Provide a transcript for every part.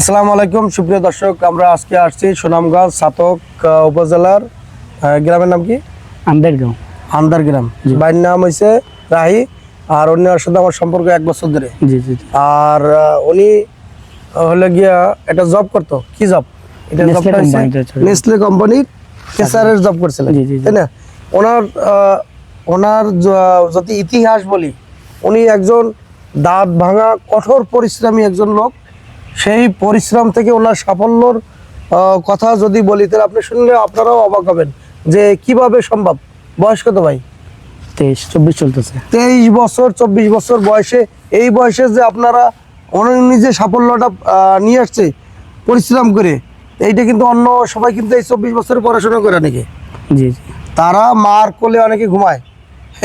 আসসালামু আলাইকুম সুপ্রিয় দর্শক আমরা আজকে আসছি সুনামগঞ্জ সাতক উপজেলার গ্রামের নাম কি? আন্দারগাঁও আমদার গ্রাম বাড়ির নাম হয়েছে রাহি আর অন্যের সাথে আমার সম্পর্ক এক বছর ধরে। জি জি জি। আর উনি হলে গিয়া একটা জব করতো। কি জব এটা নেসলে জবটা কোম্পানির কেসারের জব করছিলেন। জি, জি, জি। তাই না? ওনার ওনার যদি ইতিহাস বলি উনি একজন দাঁত ভাঙা কঠোর পরিশ্রমী একজন লোক। সেই পরিশ্রম থেকে ওনার সাফল্যর কথা যদি বলি তাহলে আপনি শুনলে আপনারাও অবাক হবেন যে কীভাবে সম্ভব। বয়স কত ভাই? তেইশ চব্বিশ চলতেছে। তেইশ বছর চব্বিশ বছর বয়সে এই বয়সে যে আপনারা উনি নিজে সাফল্যটা নিয়ে আসছে পরিশ্রম করে এইটা কিন্তু অন্য সবাই কিন্তু এই চব্বিশ বছর পড়াশোনা করে নাকি? জি জি। তারা মার কোলে অনেকে ঘুমায়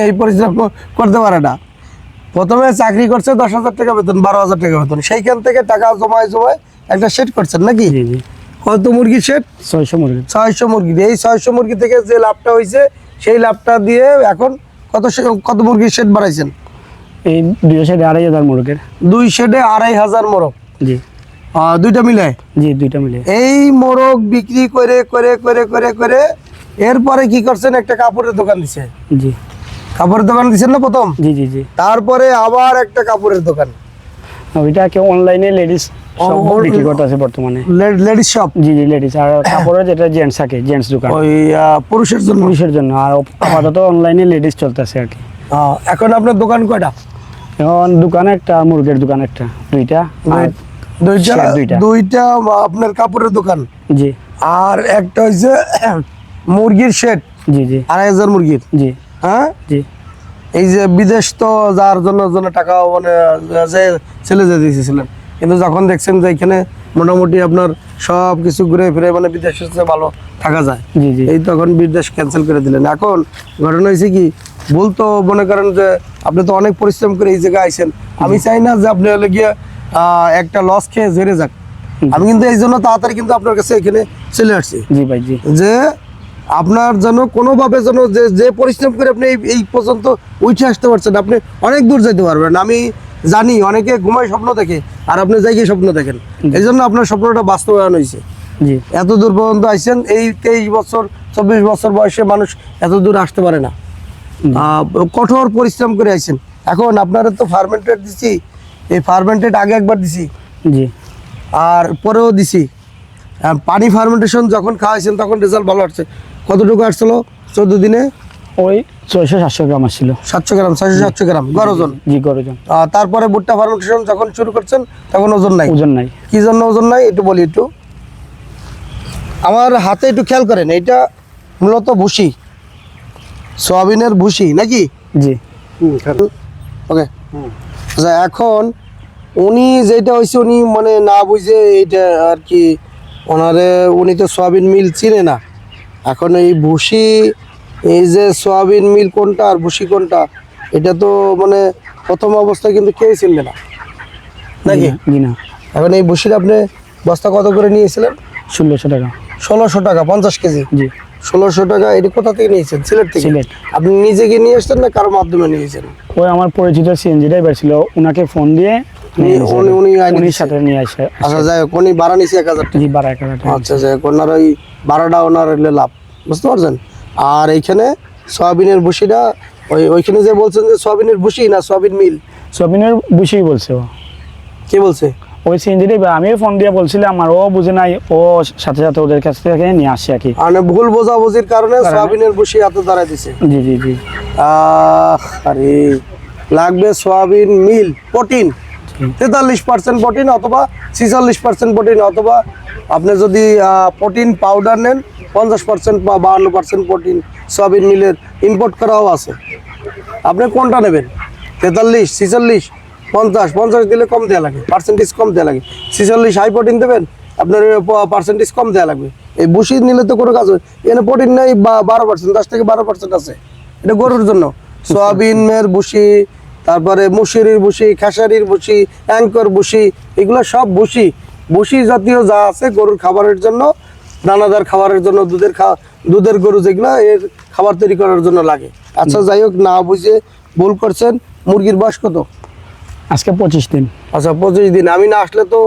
এই পরিশ্রম করতে পারে না। প্রথমে চাকরি করছে দশ হাজার টাকা বেতন বারো হাজার টাকা বেতন। সেইখান থেকে টাকা জমায় জমায় একটা সেট করছেন নাকি? কত মুরগির সেট ছয়শো মুরগি। ছয়শো মুরগি। এই ছয়শো মুরগি থেকে যে লাভটা হয়েছে সেই লাভটা দিয়ে এখন কত কত মুরগির সেট বাড়াইছেন? এই দুইশো সাড়ে আড়াই হাজার মোরগের। দুই শেডে আড়াই হাজার মোরগ। জি। দুইটা মিলে? জি দুইটা মিলে। এই মোরগ বিক্রি করে করে করে করে করে এরপরে কি করছেন? একটা কাপড়ের দোকান দিছে। জি। কাপড়ের দোকান দিচ্ছেন না প্রথম? জি জি জি। তারপরে আবার একটা কাপড়ের দোকান। ওইটা কেউ অনলাইনে লেডিস বিক্রি করতেছে বর্তমানে। লেডিস শপ জি জি লেডিস আর কাপড়ের যেটা জেন্টস থাকে জেন্টস দোকান। ওই পুরুষের জন্য? জন্য। আর আপাতত অনলাইনে লেডিস চলতেছে আর কি। এখন আপনার দোকান কয়টা? এখন দোকান একটা মুরগির দোকান একটা দুইটা দুইটা দুইটা। দুইটা আপনার কাপড়ের দোকান? জি। আর একটা হচ্ছে মুরগির শেড জি জি। আড়াই হাজার মুরগির? জি। হ্যাঁ? জি। এই যে বিদেশ তো যার জন্য জন্য টাকা মানে যে ছেলে যে দিয়েছিলেন। কিন্তু যখন দেখছেন যে এখানে মোটামুটি আপনার সব কিছু ঘুরে ফিরে মানে বিদেশের ভালো থাকা যায় জি জি। এই তখন বিদেশ ক্যান্সেল করে দিলেন। এখন ঘটনা হয়েছে কি ভুল তো মনে করেন যে আপনি তো অনেক পরিশ্রম করে এই জায়গায় আইছেন। আমি চাই না যে আপনি হলে গিয়ে একটা লস খেয়ে জেরে যাক। আমি কিন্তু এই জন্য তাড়াতাড়ি কিন্তু আপনার কাছে এখানে চলে আসছি। জি ভাই জি। যে আপনার যেন কোনোভাবে যেন যে যে পরিশ্রম করে আপনি এই এই পর্যন্ত উঠে আসতে পারছেন আপনি অনেক দূর যেতে পারবেন। আমি জানি অনেকে ঘুমায় স্বপ্ন দেখে আর আপনি জায়গায় স্বপ্ন দেখেন। এই জন্য আপনার স্বপ্নটা বাস্তবায়ন হয়েছে। জি। এত দূর পর্যন্ত আসছেন এই তেইশ বছর চব্বিশ বছর বয়সে মানুষ এত দূর আসতে পারে না। কঠোর পরিশ্রম করে আসছেন এখন আপনারা তো ফার্মেন্টেড দিছি এই ফার্মেন্টেড আগে একবার দিছি। জি। আর পরেও দিছি। পানি ফার্মেন্টেশন যখন খাওয়াইছেন তখন রেজাল্ট ভালো আসছে। কতটুকু আসছিল? চোদ্দ দিনে? ওই ছয়শো সাতশো গ্রাম আসছিল। সাতশো গ্রাম ছয়শো সাতশো গ্রাম। গড় ওজন জি গরুজন। আহ, তারপরে ভুট্টা ফার্মেন্টেশন যখন শুরু করছেন তখন ওজন নাই? ওজন নাই। কি জন্য ওজন নাই? একটু বলি একটু। আমার হাতে একটু খেয়াল করেন এটা মূলত ভুসি। সয়াবিনের ভুসি নাকি? জি। ওকে আচ্ছা এখন উনি যেটা হয়েছে উনি মানে না বুঝে এইটা আর কি ওনারে উনি তো সয়াবিন মিল চিনে না। এখন এই ভুসি এই যে সয়াবিন মিল কোনটা আর ভুসি কোনটা এটা তো মানে প্রথম অবস্থায় কিন্তু কেউ চিনবে না। নাকি? না এখন এই ভুসিটা আপনি বস্তা কত করে নিয়েছিলেন? ষোলোশো টাকা। ষোলোশো টাকা পঞ্চাশ কেজি? জি। ষোলোশো টাকা এটা কোথা থেকে নিয়েছেন? সিলেট থেকে? সিলেট। আপনি নিজে গিয়ে নিয়ে আসছেন না কারও মাধ্যমে নিয়েছেন? ওই আমার পরিচিত সিএনজি ড্রাইভার ছিল ওনাকে ফোন দিয়ে উনি- উনি-। সাথে নিয়ে আসে আচ্ছা যাই হোক উনি ভাড়া নিয়েছি এক হাজার টাকা। বারো এক হাজার টাকা। আচ্ছা যাই হোক ওনার ওই ভাড়াটা ওনার হলে লাভ বুঝতে পারছেন? আর এইখানে সয়াবিনের ভুসিটা ওই ওইখানে যে বলছেন যে সয়াবিনের ভুসি না সয়াবিন মিল? সবিনের বুঝেই বলছে ও। কে বলছে? ওই সিএনজি ড্রাইভার আমিও ফোন দিয়ে বলছিলাম আর ও বুঝে নাই ও সাথে সাথে ওদের কাছ থেকে নিয়ে আসে আর কি। মানে ভুল বোঝাবুঝির কারণে সয়াবিনের ভুসি এত দাঁড়ায় দিছে। জি জি জি। আহ, আরে লাগবে সয়াবিন মিল প্রোটিন। তেতাল্লিশ পার্সেন্ট প্রোটিন অথবা ছিচল্লিশ পার্সেন্ট প্রোটিন অথবা আপনি যদি প্রোটিন পাউডার নেন পঞ্চাশ পার্সেন্ট বা বাহান্ন পার্সেন্ট প্রোটিন সয়াবিন মিলের ইম্পোর্ট করাও আছে। আপনি কোনটা নেবেন? তেতাল্লিশ ছিচল্লিশ পঞ্চাশ পঞ্চাশ দিলে কম দেওয়া লাগে পার্সেন্টেজ কম দেওয়া লাগে। ছিচল্লিশ হাই প্রোটিন দেবেন আপনার পার্সেন্টেজ কম দেওয়া লাগবে। এই বসি নিলে তো কোনো কাজ হবে এখানে প্রোটিন নেই বা বারো পার্সেন্ট দশ থেকে বারো পার্সেন্ট আছে। এটা গরুর জন্য। সোয়াবিনের বসি তারপরে মুসুরির বসি খেসারির বসি অ্যাঙ্কর বসি এগুলো সব বসি। বসি জাতীয় যা আছে গরুর খাবারের জন্য দানাদার খাবারের জন্য দুধের খা দুধের গরু যেগুলো এর খাবার তৈরি করার জন্য লাগে। আচ্ছা যাই হোক না বুঝে ভুল করছেন। মুরগির বয়স কত? আজকে পঁচিশ দিন। আচ্ছা পঁচিশ দিন। আমি না আসলে তো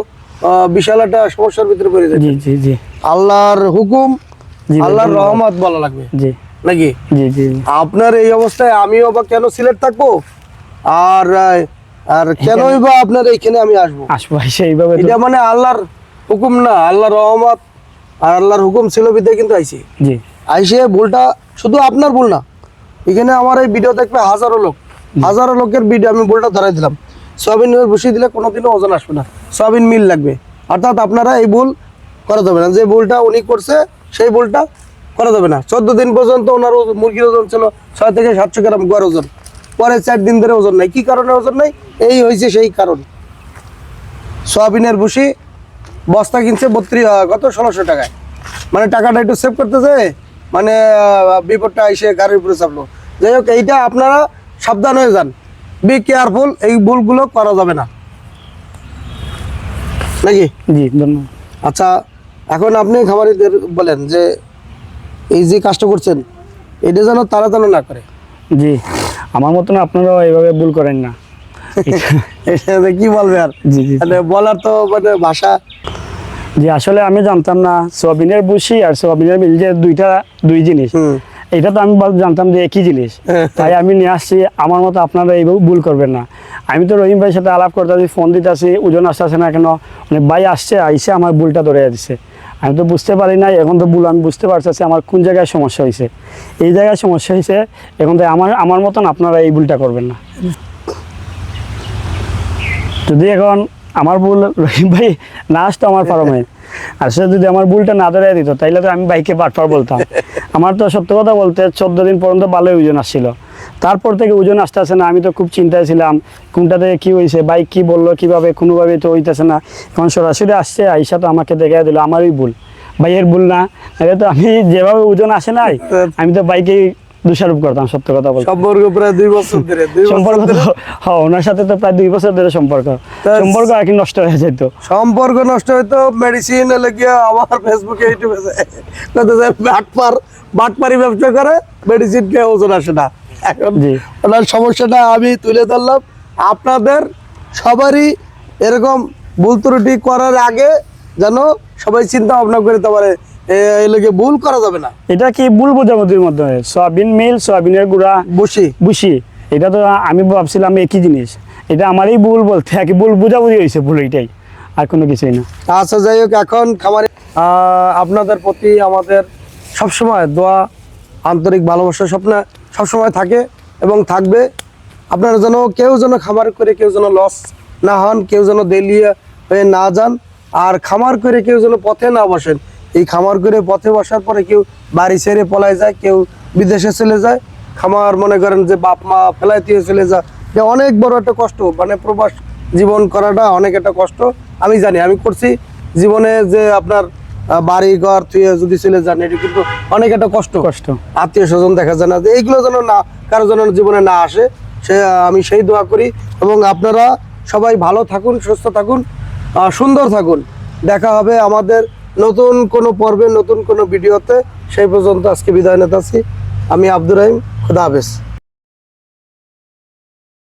বিশাল একটা সমস্যার ভিতরে পড়ে যায় জি জি আল্লাহর হুকুম আল্লাহর। রহমত বলা লাগবে। জি। নাকি? জি জি। আপনার এই অবস্থায় আমিও বা কেন সিলেট থাকব? আর আর কেনই বা আপনার? এইখানে আমি আসব। আসব সেইভাবে এটা মানে আল্লাহর হুকুম না আল্লাহর রহমত আর আল্লাহর হুকুম ছিল বিদায় কিন্তু আইছি। জি। আইসে ভুলটা শুধু আপনার ভুল না এখানে আমার এই ভিডিও দেখবে হাজারো লোক। হাজারো লোকের ভিডিও আমি ভুলটা ধরাই দিলাম। সয়াবিন বসিয়ে দিলে কোনোদিনও ওজন আসবে না। সয়াবিন মিল লাগবে। অর্থাৎ আপনারা এই ভুল করা যাবে না। যে ভুলটা উনি করছে সেই ভুলটা করা যাবে না। চোদ্দ দিন পর্যন্ত ওনার মুরগির ওজন ছিল ছয় থেকে সাতশো গ্রাম গড় ওজন। পরে চার দিন ধরে ওজন নাই। কি কারণে ওজন নাই? এই হয়েছে সেই কারণ। সয়াবিনের ভুসি বস্তা কিনছে বত্রিশ কত? ষোলোশো টাকায়। মানে টাকাটা একটু সেভ করতেছে মানে বিপদটা এসে গাড়ির উপরে চাপলো। যাই হোক এইটা আপনারা সাবধান হয়ে যান। বি কেয়ারফুল এই ভুলগুলো করা যাবে না। নাকি? জি ধন্যবাদ। আচ্ছা এখন আপনি খামারিদের বলেন যে এই যে কাজটা করছেন এটা যেন তারা যেন না করে। জি। আমার মতন আপনারাও এইভাবে ভুল করেন না। কি বলবে আর? মানে বলার তো মানে ভাষা। জি আসলে আমি জানতাম না সোয়াবিনের বুসি আর সোয়াবিনের মিল যে দুইটা দুই জিনিস। এটা তো আমি জানতাম যে একই জিনিস। তাই আমি নিয়ে আসছি আমার মতো আপনারা এইভাবে ভুল করবেন না। আমি তো রহিম ভাইয়ের সাথে আলাপ করতেছি ফোন দিতেছি ওজন আসতেছে না কেন? মানে ভাই আসছে আইসে আমার ভুলটা ধরে দিচ্ছে আমি তো বুঝতে পারি নাই, এখন তো ভুল, আমি বুঝতে পারতেছি আমার কোন জায়গায় সমস্যা হয়েছে। এই জায়গায় সমস্যা হয়েছে, এখন তো আমার আমার মতন আপনারা এই ভুলটা করবেন না। যদি এখন আমার ভুল, রহিম ভাই, না আসতো আমার ফার্মে, আর সে যদি আমার ভুলটা না ধরে দিত, তাইলে তো আমি বাইকে বাটপার বলতাম। আমার তো সত্য কথা বলতে চোদ্দ দিন পর্যন্ত ভালোই ওজন আসছিল। তারপর থেকে ওজন আসতে আসে না আমি তো খুব চিন্তায় ছিলাম কোনটা থেকে কী হয়েছে বাইক কি বলল কীভাবে কোনোভাবে তো হইতেছে না। এখন সরাসরি আসছে আইসা তো আমাকে দেখে দিল আমারই ভুল। ভাইয়ের ভুল না নাহলে তো আমি যেভাবে ওজন আসে নাই আমি তো বাইকেই দোষারোপ করতাম সত্য কথা বলতে। সম্পর্ক প্রায় দুই বছর ধরে দুই সম্পর্ক তো হ্যাঁ ওনার সাথে তো প্রায় দুই বছর ধরে সম্পর্ক। সম্পর্ক আর কি নষ্ট হয়ে যেত। সম্পর্ক নষ্ট হইতো মেডিসিন লেগে আমার ফেসবুকে ইউটিউবে কত বাটপার বাটপারি ব্যবসা করে মেডিসিন খেয়ে ওজন আসে না। এখন ওনার সমস্যাটা আমি তুলে ধরলাম। আপনাদের সবারই এরকম ভুল ত্রুটি করার আগে যেন সবাই চিন্তা ভাবনা করে তো পারে ভুল করা যাবে না। এটা কি ভুল বোঝাবুঝির মধ্যে সয়াবিন মিল সয়াবিনের গুঁড়া বসি বুসি এটা তো আমি ভাবছিলাম একই জিনিস। এটা আমারই ভুল বলতে কি ভুল বোঝাবুঝি হয়েছে ভুল এইটাই আর কোনো কিছুই না। আচ্ছা যাই হোক এখন খামারে আহ, আপনাদের প্রতি আমাদের সবসময় দোয়া আন্তরিক ভালোবাসা স্বপ্ন সবসময় থাকে এবং থাকবে। আপনারা যেন কেউ যেন খামার করে কেউ যেন লস না হন, কেউ যেন দেলিয়ে হয়ে না যান, আর খামার করে কেউ যেন পথে না বসেন। এই খামার করে পথে বসার পরে কেউ বাড়ি ছেড়ে পলায় যায়, কেউ বিদেশে চলে যায়। খামার মনে করেন যে বাপ মা ফেলাই দিয়ে চলে যায়। যে অনেক বড় একটা কষ্ট মানে প্রবাস জীবন করাটা অনেক একটা কষ্ট। আমি জানি, আমি করছি। জীবনে যে আপনার বাড়ি ঘর থুয়ে যদি চলে যান এটি কিন্তু অনেক একটা কষ্ট। কষ্ট। আত্মীয় স্বজন দেখা যায় না। এইগুলো যেন না কারও যেন জীবনে না আসে সে আমি সেই দোয়া করি। এবং আপনারা সবাই ভালো থাকুন সুস্থ থাকুন সুন্দর থাকুন। দেখা হবে আমাদের নতুন কোনো পর্বে নতুন কোনো ভিডিওতে। সেই পর্যন্ত আজকে বিদায় নিতে আমি আব্দুর রহিম খুদা হাফেজ।